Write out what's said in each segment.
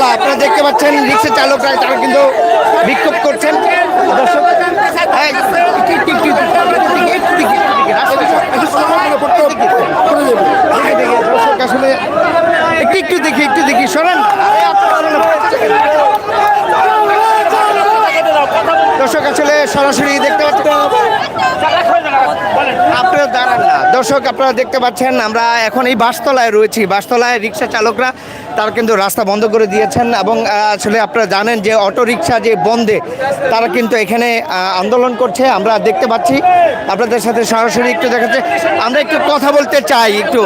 বাসতলা আপনারা দেখতে পাচ্ছেন রিক্সা চালকরা তারা কিন্তু বিক্ষোভ করছেন দর্শক আসলে একটু একটু দেখি একটু দেখি এই, দর্শক আসলে সরাসরি দেখতে আপনারা দাঁড়ান না দর্শক আপনারা দেখতে পাচ্ছেন আমরা এখন এই বাসতলায় রয়েছি বাসতলায় রিক্সা চালকরা তারা কিন্তু রাস্তা বন্ধ করে দিয়েছেন এবং আসলে আপনারা জানেন যে অটো রিক্সা যে বন্ধে তারা কিন্তু এখানে আন্দোলন করছে। আমরা দেখতে পাচ্ছি, আপনাদের সাথে সরাসরি একটু দেখাচ্ছে। আমরা একটু কথা বলতে চাই, একটু।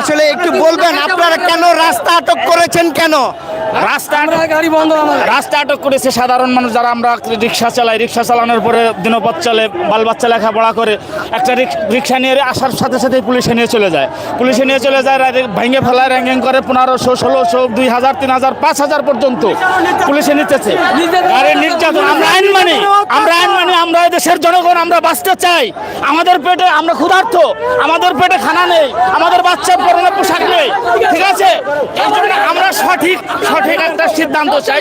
আসলে একটু বলবেন, আপনারা কেন রাস্তা আটক করেছেন কেন? রাস্তা গাড়ি বন্ধ রাস্তা আটক করেছে সাধারণ মানুষ যারা আমরা রিক্সা চালাই। রিক্সা চালানোর পরে দিনপথ চলে বাল বাচ্চা লেখাপড়া করে একটা রিক- রিক্সা নিয়ে আসার সাথে সাথে পুলিশে নিয়ে চলে যায়। পুলিশে নিয়ে চলে যায় ভেঙে ফেলায় র্যাঙ্কিং করে পনেরোশো ষোলোশো দুই হাজার তিন হাজার পাঁচ হাজার পর্যন্ত পুলিশে নিতেছে। গাড়ির নির্যাতন আমরা আইন মানি আমরা আইন মানি আমরা দেশের জনগণ আমরা বাঁচতে চাই। আমাদের পেটে আমরা ক্ষুধার্ত আমাদের পেটে খানা নেই আমাদের বাচ্চার পরনে পোশাক নেই ঠিক আছে? আমরা সঠিক সঠিক সিদ্ধান্ত চাই।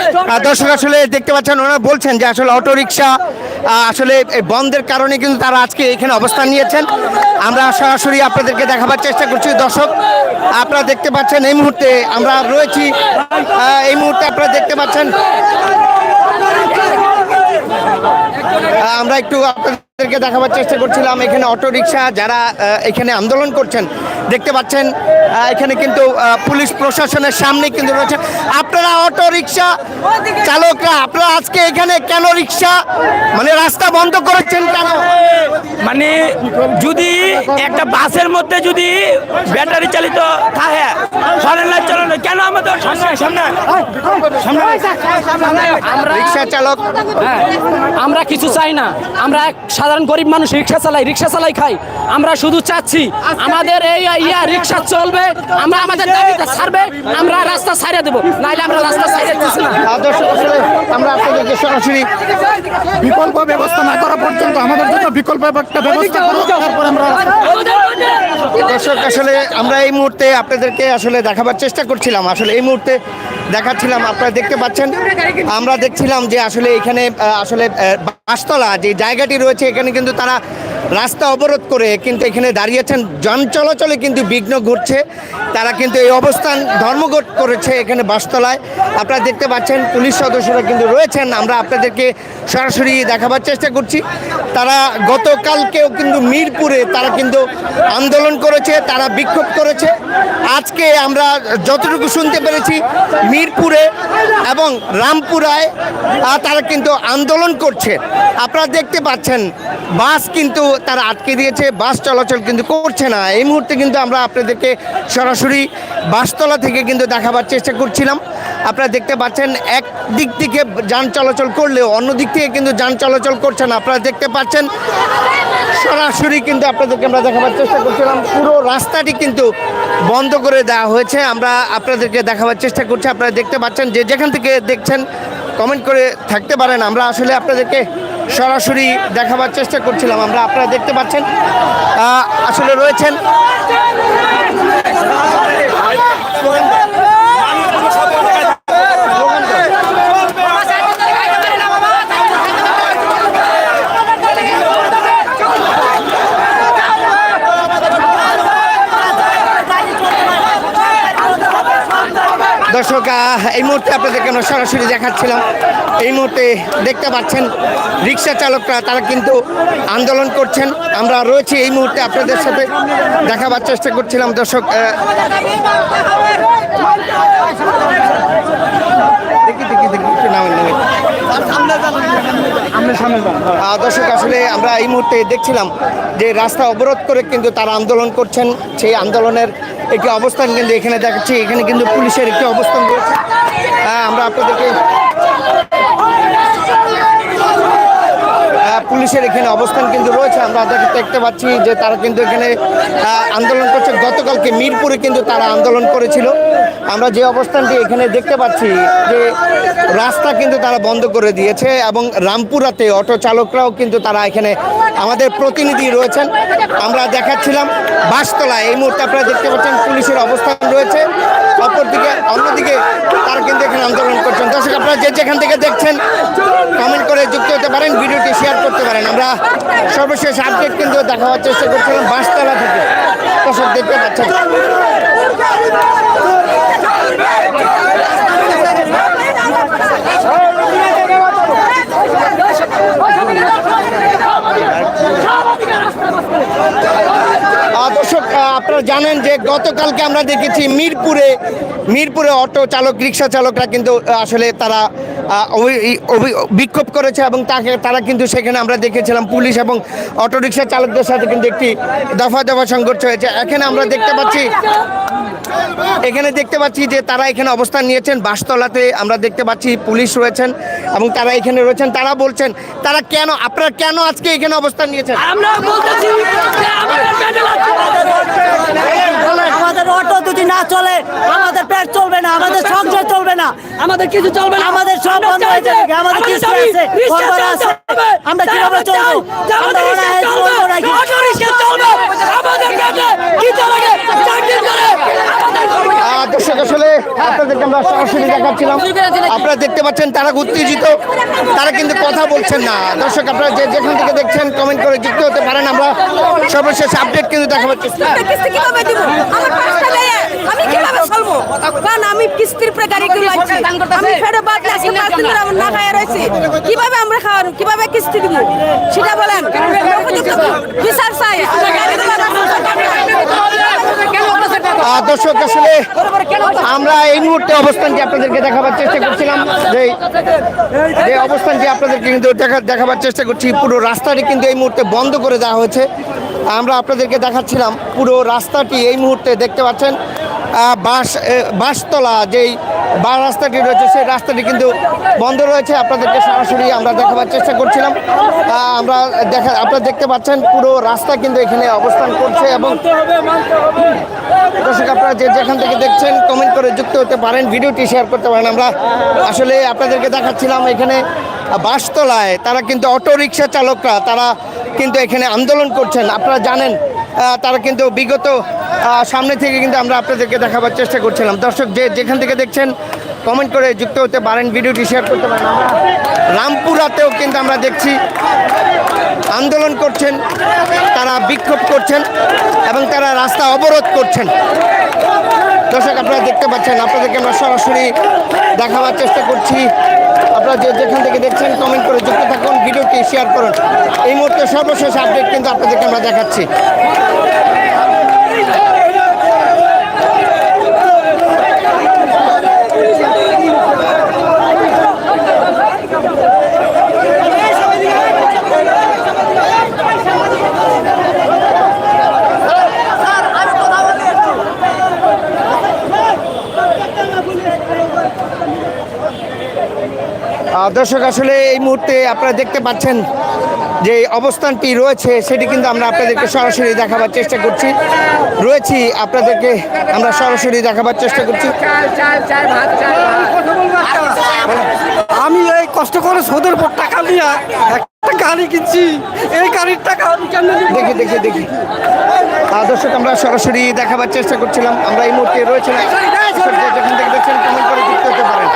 আসলে দেখতে পাচ্ছেন, ওনারা বলছেন যে আসলে অটো রিক্সা আসলে বন্ধের কারণে কিন্তু তারা আজকে এখানে অবস্থান নিয়েছেন। আমরা সরাসরি আপনাদেরকে দেখাবার চেষ্টা করছি। দর্শক, আপনারা দেখতে পাচ্ছেন, এই মুহূর্তে আমরা রয়েছি। এই মুহূর্তে আপনারা দেখতে পাচ্ছেন আমরা একটু আপনাদেরকে দেখাবার চেষ্টা করছিলাম এখানে অটো রিক্সা যারা এখানে আন্দোলন করছেন দেখতে পাচ্ছেন এখানে কিন্তু পুলিশ প্রশাসনের সামনে কিন্তু রয়েছে। আপনারা অটো রিক্সা চালকরা আপনারা আজকে এখানে কেন রিক্সা মানে রাস্তা বন্ধ করেছেন কেন? মানে যদি একটা বাসের মধ্যে যদি ব্যাটারি চালিত থাকে সরেন লাইট চালানো কেন আমাদের সামনে সামনে? আমরা রিক্সা চালক। হ্যাঁ, আমরা কিছু চাই না আমরা এক সাধারণ গরিব মানুষ রিক্সা চালাই রিক্সা চালাই খাই আমরা শুধু চাচ্ছি আমাদের এই ইয়া রিক্সা চলবে আমরা আমাদের দাবিটা ছাড়বে আমরা রাস্তা ছাড়িয়ে দেবো। নাইলে আমরা রাস্তা ছাড়িয়ে দিচ্ছি না। আমরা আপনাদেরকে সরাসরি বিকল্প ব্যবস্থা না করা পর্যন্ত আমাদের জন্য বিকল্প একটা ব্যবস্থা তারপর আমরা দর্শক আসলে আমরা এই মুহূর্তে আপনাদেরকে আসলে দেখাবার চেষ্টা করছিলাম। আসলে এই মুহূর্তে দেখাচ্ছিলাম, আপনারা দেখতে পাচ্ছেন। আমরা দেখছিলাম যে আসলে এখানে আসলে বাসতলা যে জায়গাটি রয়েছে, এখানে কিন্তু তারা রাস্তা অবরোধ করে কিন্তু এখানে দাঁড়িয়েছেন যান চলাচলে কিন্তু বিঘ্ন ঘটছে। তারা কিন্তু এই অবস্থান ধর্মঘট করেছে এখানে বাসতলায়। আপনারা দেখতে পাচ্ছেন, পুলিশ সদস্যরা কিন্তু রয়েছেন। আমরা আপনাদেরকে সরাসরি দেখাবার চেষ্টা করছি। তারা গতকালকেও কিন্তু মিরপুরে তারা কিন্তু আন্দোলন করেছে, তারা বিক্ষোভ করেছে। আজকে আমরা যতটুকু শুনতে পেরেছি, মিরপুরে এবং রামপুরায় তারা কিন্তু আন্দোলন করছে। আপনারা দেখতে পাচ্ছেন, বাস কিন্তু তারা আটকে দিয়েছে, বাস চলাচল কিন্তু করছে না। এই মুহূর্তে কিন্তু আমরা আপনাদেরকে সরাসরি বাসতলা থেকে কিন্তু দেখাবার চেষ্টা করছিলাম। আপনারা দেখতে পাচ্ছেন, এক দিক থেকে যান চলাচল করলেও অন্য দিক থেকে কিন্তু যান চলাচল করছে না। আপনারা দেখতে পাচ্ছেন, সরাসরি কিন্তু আপনাদেরকে আমরা দেখাবার চেষ্টা করছিলাম। পুরো রাস্তাটি কিন্তু বন্ধ করে দেওয়া হয়েছে। আমরা আপনাদেরকে দেখাবার চেষ্টা করছি। আপনারা দেখতে পাচ্ছেন, যে যেখান থেকে দেখছেন কমেন্ট করে থাকতে পারেন। আমরা আসলে আপনাদেরকে সরাসরি দেখাবার চেষ্টা করছিলাম আমরা আপনারা দেখতে পাচ্ছেন আসলে রয়েছেন। দর্শক এই মুহূর্তে আপনাদেরকে আমরা সরাসরি দেখাচ্ছিলাম। এই মুহূর্তে দেখতে পাচ্ছেন রিক্সা চালকরা তারা কিন্তু আন্দোলন করছেন। আমরা রয়েছি এই মুহূর্তে আপনাদের সাথে দেখাবার চেষ্টা করছিলাম। দর্শক দেখি দেখি দেখি দর্শক আসলে আমরা এই মুহূর্তে দেখছিলাম যে রাস্তা অবরোধ করে কিন্তু তারা আন্দোলন করছেন। সেই আন্দোলনের একটি অবস্থান কিন্তু এখানে দেখাচ্ছি। এখানে কিন্তু পুলিশের একটি অবস্থান রয়েছে। হ্যাঁ আমরা আপনাদেরকে আহ, পুলিশ পুলিশের এখানে অবস্থান কিন্তু রয়েছে। আমরা দেখ- দেখতে পাচ্ছি যে তারা কিন্তু এখানে আন্দোলন করছে। গতকালকে মিরপুরে কিন্তু তারা আন্দোলন করেছিল। আমরা যে অবস্থানটি এখানে দেখতে পাচ্ছি যে রাস্তা কিন্তু তারা বন্ধ করে দিয়েছে এবং রামপুরাতে অটো চালকরাও কিন্তু তারা এখানে আমাদের প্রতিনিধি রয়েছেন। আমরা দেখাচ্ছিলাম বাসতলায় এই মুহূর্তে আপনারা দেখতে পাচ্ছেন পুলিশের অবস্থান রয়েছে। অপরদিকে, অন্যদিকে তারা কিন্তু এখানে আন্দোলন করছেন। দর্শক, আপনারা যে যেখান থেকে দেখছেন কমেন্ট করে যুক্ত হতে পারেন। ভিডিওটি শেয়ার করতে পারেন। আমরা সর্বশেষ আপডেট কিন্তু দেখাবার চেষ্টা করছিলাম বাঁশতলা থেকে। দর্শক দেখতে পাচ্ছেন আহ, দর্শক আহ, আপনারা জানেন যে গতকালকে আমরা দেখেছি মিরপুরে মিরপুরে অটো চালক, রিক্সা চালকরা কিন্তু আসলে তারা বিক্ষোভ করেছে এবং তাকে, তারা কিন্তু সেখানে আমরা দেখেছিলাম পুলিশ এবং অটো রিক্সা চালকদের সাথে কিন্তু একটি দফা দফা সংঘর্ষ হয়েছে। এখানে আমরা দেখতে পাচ্ছি, এখানে দেখতে পাচ্ছি যে তারা এখানে অবস্থান নিয়েছেন। বাসতলাতে আমরা দেখতে পাচ্ছি পুলিশ রয়েছেন এবং তারা এখানে রয়েছেন। তারা বলছেন, তারা কেন, আপনারা কেন আজকে এখানে অবস্থান নিয়েছেন? আমাদের অটো যদি না চলে আমাদের পেট চলবে না আমাদের সংসার চলবে না। আমাদের কিছু চলবে না। আমাদের সব বন্ধ হয়ে যাবে আমাদের কিছু আছে আছে। আমরা কীভাবে চলবো? আমাদের আমরা রিক্সা চলবে, বন্ধ রাখি। অটো রিক্সা চলবে। আমাদের কি চলে চাকরি করে আমাদের আহ, দর্শক আসলে আপনাদেরকে আমরা সরাসরি দেখাচ্ছিলাম। আপনারা দেখতে পাচ্ছেন তারা উত্তেজিত তারা কিন্তু কথা বলছেন না। দর্শক আপনারা যে যেখান থেকে দেখছেন কমেন্ট করে যুক্ত হতে পারেন। আমরা সর্বশেষ আপডেট কিন্তু দেখাবার চেষ্টা আমি কীভাবে আমার পাঁচটা মেয়ে আমি কীভাবে চলবো? কারণ আমি কিস্তির উপরে গাড়ি কিনে লাগছি আমি ফেরত বাদ আজকে পাঁচ দিন ধরে আমার না খাইয়া রয়েছি। কীভাবে আমরা খাওয়ার কীভাবে কিস্তি দিব? সেটা বলেন। বিচার চাই গাড়ি আহ, দর্শক, আসলে আমরা এই মুহূর্তে অবস্থানটি আপনাদেরকে দেখাবার চেষ্টা করছিলাম। যে যে অবস্থানটি আপনাদেরকে কিন্তু দেখা দেখাবার চেষ্টা করছি, পুরো রাস্তাটি কিন্তু এই মুহূর্তে বন্ধ করে দেওয়া হয়েছে। আমরা আপনাদেরকে দেখাচ্ছিলাম, পুরো রাস্তাটি এই মুহূর্তে দেখতে পাচ্ছেন। বাস বাসতলা যেই বা রাস্তাটি রয়েছে, সেই রাস্তাটি কিন্তু বন্ধ রয়েছে। আপনাদেরকে সরাসরি আমরা দেখাবার চেষ্টা করছিলাম। আমরা দেখা, আপনারা দেখতে পাচ্ছেন পুরো রাস্তা কিন্তু এখানে অবস্থান করছে এবং দর্শক আপনারা যে যেখান থেকে দেখছেন কমেন্ট করে যুক্ত হতে পারেন, ভিডিওটি শেয়ার করতে পারেন। আমরা আসলে আপনাদেরকে দেখাচ্ছিলাম এখানে বাসতলায় তারা কিন্তু অটো রিক্সা চালকরা, তারা কিন্তু এখানে আন্দোলন করছেন। আপনারা জানেন তারা কিন্তু বিগত সামনে থেকে কিন্তু আমরা আপনাদেরকে দেখাবার চেষ্টা করছিলাম। দর্শক, যে যেখান থেকে দেখছেন কমেন্ট করে যুক্ত হতে পারেন, ভিডিওটি শেয়ার করতে পারেন। আমরা রামপুরাতেও কিন্তু আমরা দেখছি আন্দোলন করছেন, তারা বিক্ষোভ করছেন এবং তারা রাস্তা অবরোধ করছেন। দর্শক, আপনারা দেখতে পাচ্ছেন, আপনাদেরকে আমরা সরাসরি দেখাবার চেষ্টা করছি। আপনারা যে যেখান থেকে দেখছেন কমেন্ট করে যুক্ত থাকুন, ভিডিওটি শেয়ার করুন। এই মুহূর্তে সর্বশেষ আপডেট কিন্তু আপনাদেরকে আমরা দেখাচ্ছি। দর্শক আসলে এই মুহূর্তে আপনারা দেখতে পাচ্ছেন যে অবস্থানটি রয়েছে সেটি কিন্তু আমরা আপনাদেরকে সরাসরি দেখাবার চেষ্টা করছি। রয়েছি আপনাদেরকে আমরা সরাসরি দেখাবার চেষ্টা করছি। আমি এই কষ্ট করে সোদের পর টাকা নিয়ে একটা গাড়ি কিনছি। এই গাড়ির টাকা দেখি দেখি দেখি। দর্শক আমরা সরাসরি দেখাবার চেষ্টা করছিলাম। আমরা এই মুহূর্তে রয়েছে যেখান থেকে দেখছেন কমেন্ট করে হতে পারেন।